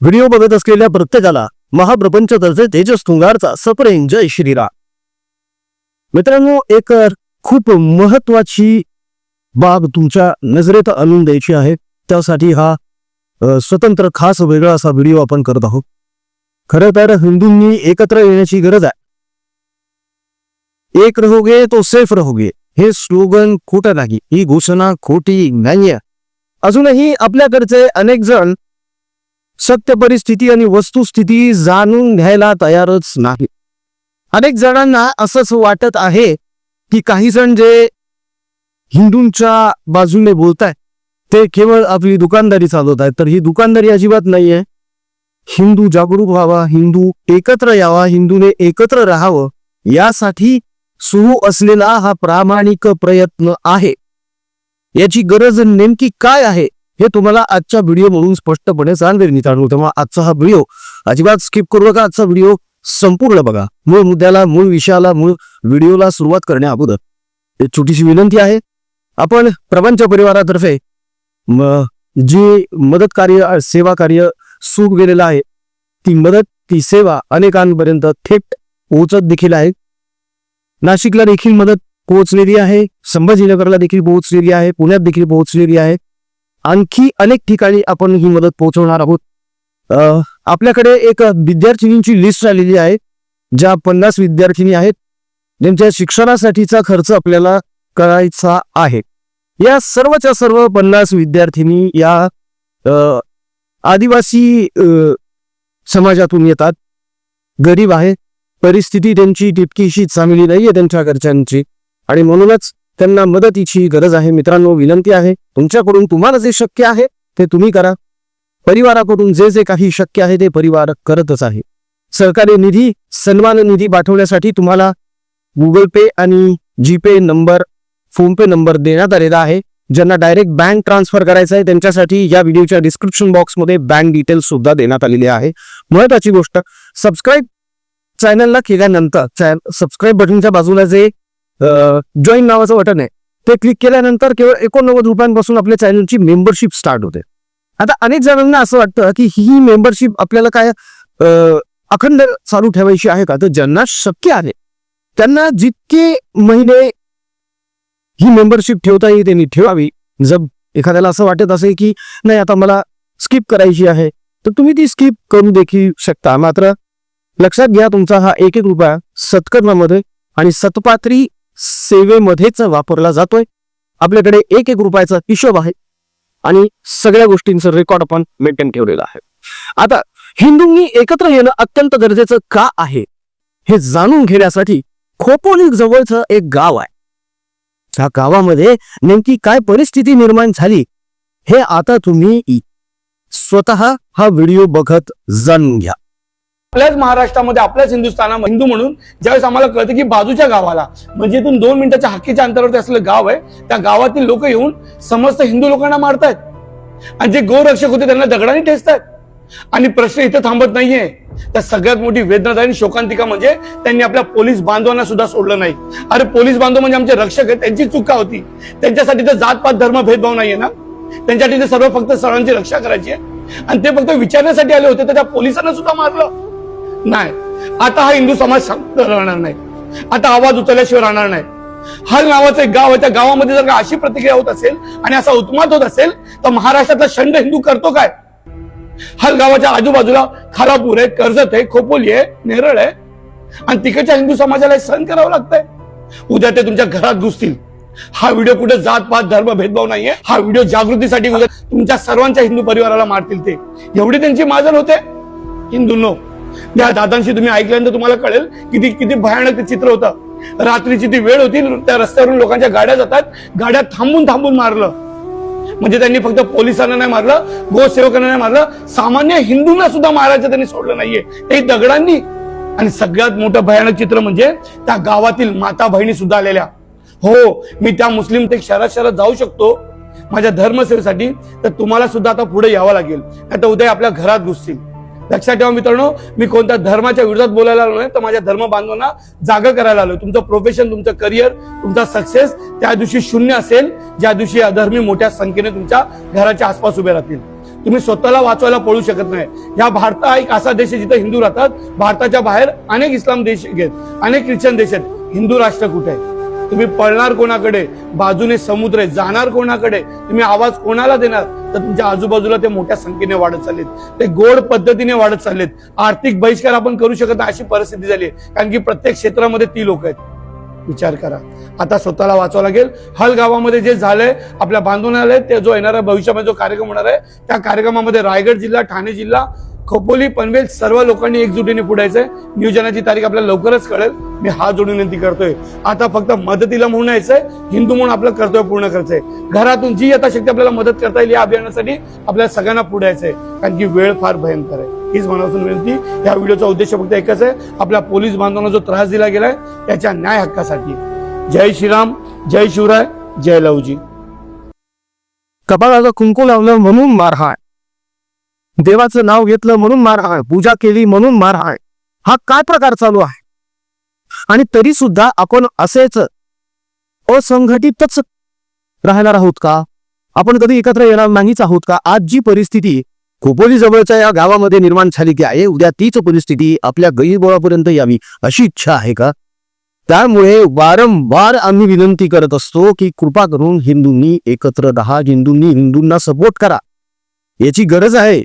Video बघत असलेल्या प्रत्येकाला महाप्रपंच तर्फे तेजस तुंगारचा सप्रेम जय श्रीराम. मित्रांनो एक खूप महत्वाची बाब तुमच्या नजरेत आणून द्यायची आहे. त्यासाठी हा स्वतंत्र खास वेगळा असा व्हिडिओ आपण करत आहोत. खरं तर हिंदूंनी एकत्र येण्याची गरज आहे. एक रहोगे तो सेफ रहोगे हे स्लोगन खोटं नाही ही घोषणा खोटी नाहीये. अजूनही आपल्याकडचे अनेक जण सत्य परिस्थिती आणि वस्तुस्थिती जाणून घ्यायला तयारच नाही. अनेक जणांना असंच वाटत आहे की काही जण जे हिंदूंच्या बाजूने बोलताय ते केवळ आपली दुकानदारी चालवत आहेत तर ही दुकानदारी अजिबात नाहीये. हिंदू जागरूक व्हावा हिंदू एकत्र यावा हिंदूने एकत्र राहावं यासाठी सुरू असलेला हा प्रामाणिक प्रयत्न आहे. याची गरज नेमकी काय आहे? हे तुम्हाला आजच्या व्हिडिओ म्हणून स्पष्टपणे सांगेल मित्रांनो. तेव्हा आजचा हा व्हिडिओ अजिबात स्किप करू नका. आजचा व्हिडिओ संपूर्ण बघा. मूळ मुद्द्याला मूळ विषयाला मूळ व्हिडिओला सुरुवात करण्या अगोदर एक छोटीशी विनंती आहे. आपण प्रपंच परिवारातर्फे जी मदत कार्य सेवा कार्य सुरू गेलेलं आहे ती मदत ती सेवा अनेकांपर्यंत थेट पोहोचत देखील आहे. नाशिकला देखील मदत पोहोचलेली आहे. संभाजीनगरला देखील पोहोचलेली आहे. पुण्यात देखील पोहोचलेली आहे. आणखी अनेक ठिकाणी आपण ही मदत पोहोचवणार आहोत. आपल्याकडे एक विद्यार्थिनींची लिस्ट आलेली आहे ज्या पन्नास विद्यार्थिनी आहेत ज्यांच्या शिक्षणासाठीचा खर्च आपल्याला करायचा आहे. या सर्वच्या सर्व पन्नास विद्यार्थिनी या आदिवासी समाजातून येतात. गरीब आहे परिस्थिती त्यांची तितकीशी चांगली नाहीये त्यांच्या घरच्यांची. आणि म्हणूनच त्यांना मदतीची गरज आहे. मित्रांनो विनंती आहे तुमच्याकडून तुम्हाला जे शक्य आहे ते तुम्ही करा. परिवाराकडून जे जे काही शक्य आहे ते परिवार करतच आहे. सहकारी निधी सन्मान निधी पाठवण्यासाठी तुम्हाला गुगल पे आणि जीपे नंबर फोनपे नंबर देण्यात आलेला आहे. ज्यांना डायरेक्ट बँक ट्रान्सफर करायचं आहे त्यांच्यासाठी या व्हिडिओच्या डिस्क्रिप्शन बॉक्समध्ये बँक डिटेल्स सुद्धा देण्यात आलेले आहे. महत्वाची गोष्ट सबस्क्राईब चॅनलला केल्यानंतर सबस्क्राईब बटनच्या बाजूला जे जॉईन नावाचं बटन आहे. ते क्लिक केल्यानंतर केवळ एकोणनव्वद रुपयांपासून आपल्या चॅनलची मेंबरशिप स्टार्ट होते. आता अनेक जणांना असं वाटतं की ही मेंबरशिप आपल्याला काय अखंड चालू ठेवायची आहे का? तर ज्यांना शक्य आहे त्यांना जितके महिने ही मेंबरशिप ठेवता येईल त्यांनी ठेवावी. जर एखाद्याला असं वाटत असेल की नाही आता मला स्किप करायची आहे तर तुम्ही ती स्किप करू देखील शकता. मात्र लक्षात घ्या तुमचा हा एक एक रुपया सत्कर्मामध्ये आणि सतपात्री सेवेमध्येच वापरला जातोय. आपल्याकडे एक एक रुपयाचा हिशोब आहे. आणि सगळ्या गोष्टींचं रेकॉर्ड आपण मेंटेन ठेवलेलं आहे. आता हिंदूंनी एकत्र येणं अत्यंत गरजेचं का आहे? हे जाणून घेण्यासाठी खोपोली जवळचं एक गाव आहे. त्या गावामध्ये नेमकी काय परिस्थिती निर्माण झाली हे आता तुम्ही स्वतः हा व्हिडिओ बघत जाणून घ्या. आपल्याच महाराष्ट्रामध्ये आपल्याच हिंदुस्थानामध्ये. हिंदू म्हणून ज्यावेळेस आम्हाला कळतं की बाजूच्या गावाला म्हणजे इथून दोन मिनिटाच्या हक्कीच्या अंतरावरती असलेलं गाव आहे त्या गावातील लोक येऊन समस्त हिंदू लोकांना मारतायत. आणि जे गोरक्षक होते त्यांना दगडाने ठेचतायत. आणि प्रश्न इथं थांबत नाहीये. त्या सगळ्यात मोठी वेदनादायी शोकांतिका म्हणजे त्यांनी आपल्या पोलीस बांधवांना सुद्धा सोडलं नाही. अरे पोलीस बांधव म्हणजे आमचे रक्षक आहेत त्यांची चुका होती. त्यांच्यासाठी तर जातपात धर्म भेदभाव नाहीये ना? त्यांच्यासाठी ते सर्व फक्त सणांची रक्षा करायची आहे. आणि ते फक्त विचारण्यासाठी आले होते तर त्या पोलिसांना सुद्धा मारलं. नाही. आता हा हिंदू समाज शांत राहणार नाही. आता आवाज उचलल्याशिवाय राहणार नाही. हर नावाचं एक गाव आहे. त्या गावामध्ये जर का अशी प्रतिक्रिया होत असेल आणि असा उत्मात होत असेल तर महाराष्ट्रातला शंड हिंदू करतो काय? हर गावाच्या आजूबाजूला खारापूर आहे कर्जत आहे खोपोली आहे नेरळ आहे. आणि तिकडच्या हिंदू समाजाला सहन करावं लागतंय. उद्या ते तुमच्या घरात घुसतील. हा व्हिडिओ कुठे जात पात धर्म भेदभाव नाहीये. हा व्हिडिओ जागृतीसाठी तुमच्या सर्वांच्या हिंदू परिवाराला मारतील ते. एवढी त्यांची माजल होते? हिंदूंनो त्या दादांशी तुम्ही ऐकल्यानंतर तुम्हाला कळेल किती किती भयानक ते चित्र होतं. रात्रीची ती वेळ होती त्या रस्त्यावरून लोकांच्या गाड्या जातात गाड्या थांबून थांबून मारलं. म्हणजे त्यांनी फक्त पोलिसांना नाही मारलं गोसेवकांना नाही मारलं सामान्य हिंदूंना सुद्धा मारायचं त्यांनी सोडलं नाहीये. ते दगडांनी. आणि सगळ्यात मोठं भयानक चित्र म्हणजे त्या गावातील माता बहिणी सुद्धा आलेल्या. हो मी त्या मुस्लिम ते शहरात शहरात जाऊ शकतो. माझ्या धर्मसेवेसाठी तर तुम्हाला सुद्धा आता पुढे यावं लागेल. आता उद्या आपल्या घरात घुसतील. लक्षात ठेवा मित्रांनो मी कोणत्या धर्माच्या विरोधात बोलायला आलो नाही तर माझ्या धर्म बांधवांना जागा करायला आलो तुमचं प्रोफेशन तुमचं करिअर तुमचा सक्सेस त्या दिवशी शून्य असेल ज्या दिवशी अधर्मी मोठ्या संख्येने तुमच्या घराच्या आसपास उभे राहतील. तुम्ही स्वतःला वाचवायला पळू शकत नाही. या भारत हा एक असा देश आहे जिथे हिंदू राहतात. भारताच्या बाहेर अनेक इस्लाम देश आहेत अनेक ख्रिश्चन देश आहेत. हिंदू राष्ट्र कुठे? आहे तुम्ही पळणार कोणाकडे? बाजूने समुद्र आहे. जाणार कोणाकडे? तुम्ही आवाज कोणाला देणार? तर तुमच्या आजूबाजूला ते मोठ्या संख्येने वाढत चाललेत. ते गोड पद्धतीने वाढत चाललेत. आर्थिक बहिष्कार आपण करू शकत नाही अशी परिस्थिती झाली आहे. कारण की प्रत्येक क्षेत्रामध्ये ती लोक आहेत. विचार करा. आता स्वतःला वाचावं लागेल. हल गावामध्ये जे झालंय आपल्या बांधून आलंय ते जो येणारा भविष्यामध्ये जो कार्यक्रम होणार आहे त्या कार्यक्रमामध्ये रायगड जिल्हा ठाणे जिल्हा खोपोली पनवेल सर्व लोकांनी एकजुटीने पुढायचंय. नियोजनाची तारीख आपल्याला लवकरच कळेल. मी हा जोडून विनंती करतोय. आता फक्त मदतीला म्हणून यायचंय. हिंदू म्हणून आपलं कर्तव्य पूर्ण करायचंय. घरातून जी यथाशक्ती आपल्याला मदत करता येईल या अभियानासाठी आपल्याला सगळ्यांना पुढे यायचंय कारण की वेळ फार भयंकर आहे. हीच मनापासून विनंती. या व्हिडिओचा उद्देश फक्त एकच आहे. आपल्या पोलीस बांधवांना जो त्रास दिला गेलाय त्याच्या न्याय हक्कासाठी. जय श्रीराम जय शिवराय जय लवजी. कपाळाला कुंकू लावलं म्हणून मारहाण. देवाचं नाव घेतलं म्हणून मारहाण पूजा केली म्हणून मारहाण हा काय प्रकार चालू आहे? आणि तरी सुद्धा आपण असेच असंघटितच राहणार आहोत का? आपण कधी एकत्र येणार नाहीच आहोत का? आज जी परिस्थिती खोपोली जवळच्या या गावामध्ये निर्माण झाली की आहे उद्या तीच परिस्थिती आपल्या गैरबोळापर्यंत यावी अशी इच्छा आहे का? त्यामुळे वारंवार आम्ही विनंती करत असतो की कृपा करून हिंदूंनी एकत्र राहा हिंदूंनी हिंदूंना सपोर्ट करा. याची गरज आहे.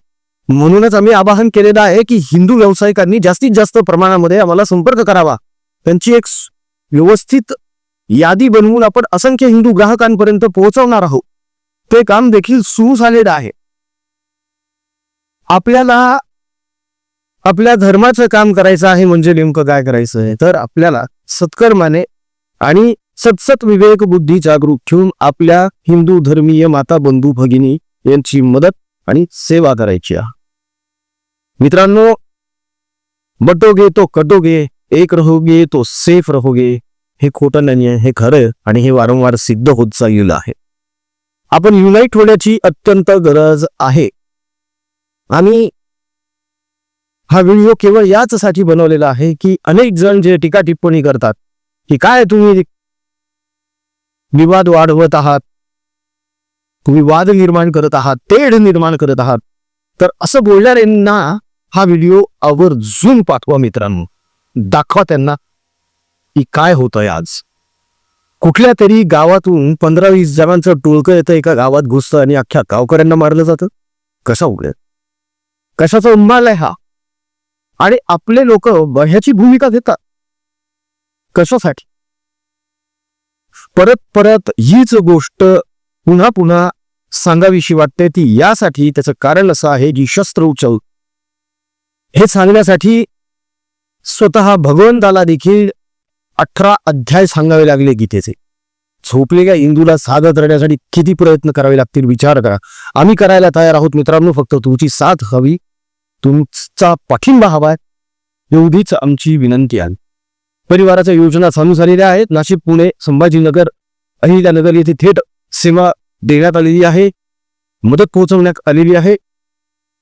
म्हणूनच आम्ही आवाहन केलेलं आहे की हिंदू व्यावसायिकांनी जास्तीत जास्त प्रमाणामध्ये आम्हाला संपर्क करावा. त्यांची एक व्यवस्थित यादी बनवून आपण असंख्य हिंदू ग्राहकांपर्यंत पोहोचवणार आहोत. ते काम देखील सुरू झालेलं आहे. आपल्याला आपल्या धर्माचं काम करायचं आहे म्हणजे नेमकं काय करायचं आहे? तर आपल्याला सत्कर्माने आणि सतसत विवेक बुद्धी जागरूक ठेवून आपल्या हिंदू धर्मीय माता बंधू भगिनी यांची मदत आणि सेवा करायची मित्रांनो बटोगे तो कटोगे एक रहोगे तो सेफ रहोगे हे खोटं नाही आहे हे खरं आणि हे वारंवार सिद्ध होत चाललेलं आहे. आपण युनाईट होण्याची अत्यंत गरज आहे. आणि हा व्हिडिओ केवळ याचसाठी बनवलेला आहे की अनेक जण जे टीका टिप्पणी करतात की काय तुम्ही विवाद वाढवत आहात? तुम्ही वाद निर्माण करत आहात तेढ निर्माण करत आहात. तर असं बोलणाऱ्यांना हा व्हिडिओ आवर्जून पाठवा मित्रांनो. दाखवा त्यांना की काय होतंय आज. कुठल्या तरी गावातून पंधरा वीस जणांचं टोळकं येतं एका गावात घुसतं आणि अख्ख्या गावकऱ्यांना मारलं जातं. कसा उघड? कशाचा उन्माल आहे हा? आणि आपले लोक ह्याची भूमिका घेतात. कशासाठी? परत परत हीच गोष्ट पुन्हा पुन्हा सांगावीशी वाटते ती. यासाठी त्याचं कारण असं आहे जी शस्त्र उचल. हे सांगण्यासाठी स्वतः भगवंताला देखील अठरा अध्याय सांगावे लागले गीतेचे. झोपलेल्या इंदूला साधत राहण्यासाठी किती प्रयत्न करावे लागतील विचार करा. आम्ही करायला तयार आहोत मित्रांनो फक्त तुमची साथ हवी. तुमचा पाठिंबा हवाय एवढीच आमची विनंती आहे. परिवाराच्या योजना चालू झालेल्या आहेत. नाशिक पुणे संभाजीनगर अहिल्यानगर येथे थेट सेवा देण्यात आलेली आहे मदत पोहोचवण्यात आलेली आहे.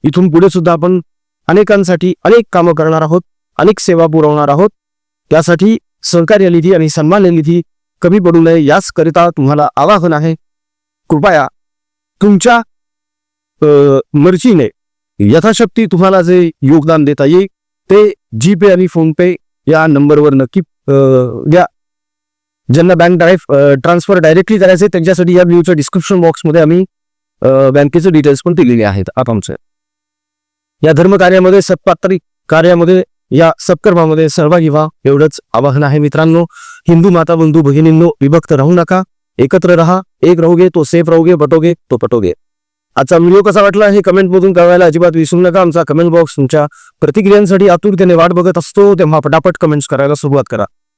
इथून पुढे सुद्धा आपण अनेकांसाठी अनेक कामं करणार आहोत अनेक सेवा पुरवणार आहोत. त्यासाठी सहकार्य निधी आणि सन्मान निधी कमी पडू नये याचकरिता तुम्हाला आवाहन आहे. कृपया तुमच्या मर्जीने यथाशक्ती तुम्हाला जे योगदान देता येईल ते जी पे आणि फोनपे या नंबरवर नक्की द्या. ज्यांना बँक डायरेक्ट ट्रान्सफर डायरेक्टली करायचे त्यांच्यासाठी या व्ह्यूच्या डिस्क्रिप्शन बॉक्समध्ये आम्ही बँकेचे डिटेल्स पण दिलेले आहेत आपामचे. या धर्म कार्यामध्ये सत्पात्री कार्यामध्ये या सत्कर्मामध्ये सहभागी व्हा. एवढंच आवाहन आहे मित्रांनो. हिंदू माता बंधू भगिनींनो विभक्त राहू नका. एकत्र राहा. एक राहूगे तो सेफ राहूगे बटोगे तो पटोगे. आजचा व्हिडिओ कसा वाटला हे कमेंट मधून कळवायला अजिबात विसरू नका. आमचा कमेंट बॉक्स तुमच्या प्रतिक्रियांसाठी आतुरतेने वाट बघत असतो. तेव्हा पटापट कमेंट्स करायला सुरुवात करा.